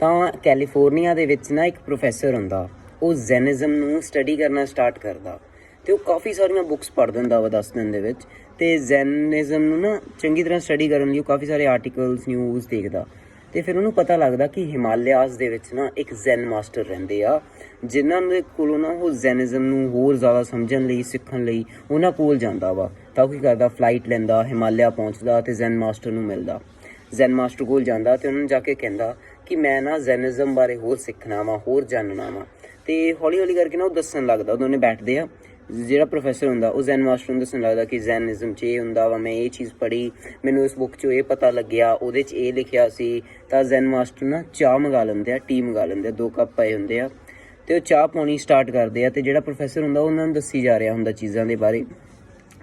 ਤਾਂ ਕੈਲੀਫੋਰਨੀਆ ਦੇ ਵਿੱਚ ਨਾ ਇੱਕ ਪ੍ਰੋਫੈਸਰ ਹੁੰਦਾ, ਉਹ ਜ਼ੈਨਿਜ਼ਮ ਨੂੰ ਸਟੱਡੀ ਕਰਨਾ ਸਟਾਰਟ ਕਰਦਾ ਤੇ ਉਹ ਕਾਫੀ ਸਾਰੀਆਂ ਬੁੱਕਸ ਪੜ੍ਹ ਦਿੰਦਾ ਵਾ 10 ਦਿਨ ਦੇ ਵਿੱਚ ਤੇ ਜ਼ੈਨਿਜ਼ਮ ਨੂੰ ਨਾ ਚੰਗੀ ਤਰ੍ਹਾਂ ਸਟੱਡੀ ਕਰਨ ਲਈ ਉਹ ਕਾਫੀ ਸਾਰੇ ਆਰਟੀਕਲਸ ਨਿਊਜ਼ ਦੇਖਦਾ ਤੇ ਫਿਰ ਉਹਨੂੰ ਪਤਾ ਲੱਗਦਾ ਕਿ ਹਿਮਾਲਿਆਸ ਦੇ ਵਿੱਚ ਨਾ ਇੱਕ ਜ਼ੈਨ ਮਾਸਟਰ ਰਹਿੰਦੇ ਆ, ਜਿਨ੍ਹਾਂ ਦੇ ਕੋਲੋਂ ਨਾ ਉਹ ਜ਼ੈਨਿਜ਼ਮ ਨੂੰ ਹੋਰ ਜ਼ਿਆਦਾ ਸਮਝਣ ਲਈ, ਸਿੱਖਣ ਲਈ ਉਹਨਾਂ ਕੋਲ ਜਾਂਦਾ ਵਾ, ਤਾਂ ਉਹ ਕੀ ਕਰਦਾ ਫਲਾਈਟ ਲੈਂਦਾ, ਹਿਮਾਲਿਆ ਪਹੁੰਚਦਾ ਤੇ ਜ਼ੈਨ ਮਾਸਟਰ ਨੂੰ ਮਿਲਦਾ। ਜ਼ੈਨ ਮਾਸਟਰ ਕੋਲ ਜਾਂਦਾ ਤੇ ਉਹਨਾਂ ਨੂੰ ਜਾ ਕੇ ਕਹਿੰਦਾ ਕਿ ਮੈਂ ਨਾ ਜ਼ੈਨਿਜ਼ਮ ਬਾਰੇ ਹੋਰ ਸਿੱਖਣਾ ਵਾ, ਹੋਰ ਜਾਣਨਾ ਵਾ। ਤੇ ਹੌਲੀ ਹੌਲੀ ਕਰਕੇ ਨਾ ਉਹ ਦੱਸਣ ਲੱਗਦਾ ਦੋਨੇ ਬੈਠਦੇ ਆ। ਜਿਹੜਾ ਪ੍ਰੋਫੈਸਰ ਹੁੰਦਾ, ਉਹ ਜ਼ੈਨ ਮਾਸਟਰ ਨੂੰ ਦੱਸਣ ਲੱਗਦਾ ਕਿ ਜ਼ੈਨਿਜ਼ਮ 'ਚ ਇਹ ਹੁੰਦਾ ਵਾ, ਮੈਂ ਇਹ ਚੀਜ਼ ਪੜ੍ਹੀ, ਮੈਨੂੰ ਇਸ ਬੁੱਕ 'ਚੋਂ ਇਹ ਪਤਾ ਲੱਗਿਆ, ਉਹਦੇ 'ਚ ਇਹ ਲਿਖਿਆ ਸੀ। ਤਾਂ ਜ਼ੈਨ ਮਾਸਟਰ ਨਾ ਚਾਹ ਮੰਗਾ ਲੈਂਦੇ ਆ ਟੀ ਮੰਗਾ ਲੈਂਦੇ ਆ, ਦੋ ਕੱਪ ਪਏ ਹੁੰਦੇ ਆ। ਤੇ ਉਹ ਚਾਹ ਪਾਉਣੀ ਸਟਾਰਟ ਕਰਦੇ ਆ ਤੇ ਜਿਹੜਾ ਪ੍ਰੋਫੈਸਰ ਹੁੰਦਾ, ਉਹਨਾਂ ਨੂੰ ਦੱਸੀ ਜਾ ਰਿਹਾ ਹੁੰਦਾ ਚੀਜ਼ਾਂ ਦੇ ਬਾਰੇ।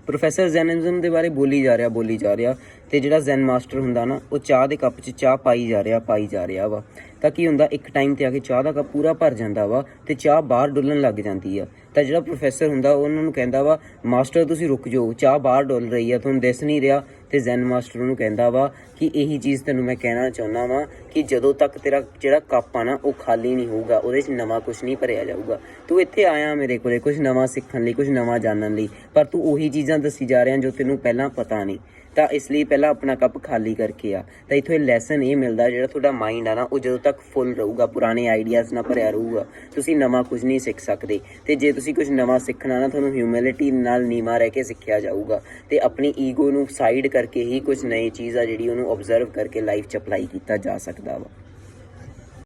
ਪ੍ਰੋਫੈਸਰ ਜ਼ੈਨਿਜ਼ਮ ਦੇ ਬਾਰੇ ਬੋਲੀ ਜਾ ਰਿਹਾ, ਬੋਲੀ ਜਾ ਰਿਹਾ। ਤੇ ਜਿਹੜਾ ਜ਼ੈਨ ਮਾਸਟਰ ਹੁੰਦਾ ਨਾ, ਉਹ ਚਾਹ ਦੇ ਕੱਪ 'ਚ ਚਾਹ ਪਾਈ ਜਾ ਰਿਹਾ, ਪਾਈ ਜਾ ਰਿਹਾ ਵਾ। ਤਾਂ ਕੀ ਹੁੰਦਾ, ਇੱਕ ਟਾਈਮ ਤੇ ਆ ਕੇ ਚਾਹ ਦਾ ਕੱਪ ਪੂਰਾ ਭਰ ਜਾਂਦਾ ਵਾ ਤੇ ਚਾਹ ਬਾਹਰ ਡੁੱਲਣ ਲੱਗ ਜਾਂਦੀ ਆ। ਤਾਂ ਜਿਹੜਾ ਪ੍ਰੋਫੈਸਰ ਹੁੰਦਾ ਉਹਨਾਂ ਨੂੰ ਕਹਿੰਦਾ ਵਾ ਮਾਸਟਰ ਤੁਸੀਂ ਰੁਕ ਜਾਓ, ਚਾਹ ਬਾਹਰ ਡੁੱਲ ਰਹੀ ਆ, ਤੁਹਾਨੂੰ ਦਿਸ ਨਹੀਂ ਰਿਹਾ। ਤੇ ਜ਼ੈਨ ਮਾਸਟਰ ਨੂੰ ਕਹਿੰਦਾ ਵਾ ਕਿ ਇਹੀ ਚੀਜ਼ ਤੈਨੂੰ ਮੈਂ ਕਹਿਣਾ ਚਾਹੁੰਦਾ ਵਾਂ ਕਿ ਜਦੋਂ ਤੱਕ ਤੇਰਾ ਜਿਹੜਾ ਕੱਪ ਆ ਨਾ, ਉਹ ਖਾਲੀ ਨਹੀਂ ਹੋਊਗਾ, ਉਹਦੇ 'ਚ ਨਵਾਂ ਕੁਝ ਨਹੀਂ ਭਰਿਆ ਜਾਊਗਾ। ਤੂੰ ਇੱਥੇ ਆਇਆ ਮੇਰੇ ਕੋਲੇ ਕੁਝ ਨਵਾਂ ਸਿੱਖਣ ਲਈ ਕੁਝ ਨਵਾਂ ਜਾਣਨ ਲਈ, ਪਰ ਤੂੰ ਉਹੀ ਚੀਜ਼ਾਂ ਦੱਸੀ ਜਾ ਰਿਹਾ ਜੋ ਤੈਨੂੰ ਪਹਿਲਾਂ ਪਤਾ ਨਹੀਂ। ਤਾਂ ਇਸ ਲਈ ਪਹਿਲਾਂ ਆਪਣਾ ਕੱਪ ਖਾਲੀ ਕਰਕੇ ਆ। ਤਾਂ ਇਥੋਂ ਇਹ ਲੈਸਨ ਇਹ ਮਿਲਦਾ ਜਿਹੜਾ ਤੁਹਾਡਾ ਮਾਈਂਡ ਆ ਨਾ, ਉਹ ਜਦੋਂ ਤੱਕ ਫੁੱਲ ਰਹੂਗਾ, ਪੁਰਾਣੇ ਆਈਡੀਆਜ਼ ਨਾਲ ਭਰਿਆ ਰਹੂਗਾ, ਤੁਸੀਂ ਨਵਾਂ ਕੁਝ ਨਹੀਂ ਸਿੱਖ ਸਕਦੇ। ਤੇ ਜੇ ਤੁਸੀਂ ਕੁਝ ਨਵਾਂ ਸਿੱਖਣਾ ਨਾ, ਤੁਹਾਨੂੰ ਹਿਊਮਿਲਿਟੀ ਨਾਲ ਨੀਮਾ ਰਹਿ ਕੇ ਸਿੱਖਿਆ ਜਾਊਗਾ। ਤੇ ਆਪਣੀ ਈਗੋ ਨੂੰ ਸਾਈਡ ਕਰਕੇ ਹੀ ਕੁਝ ਨਈ ਚੀਜ਼ ਆ ਜਿਹੜੀ ਉਹਨੂੰ ਆਬਜ਼ਰਵ ਕਰਕੇ ਲਾਈਫ 'ਚ ਅਪਲਾਈ ਕੀਤਾ ਜਾ ਸਕਦਾ ਵਾ।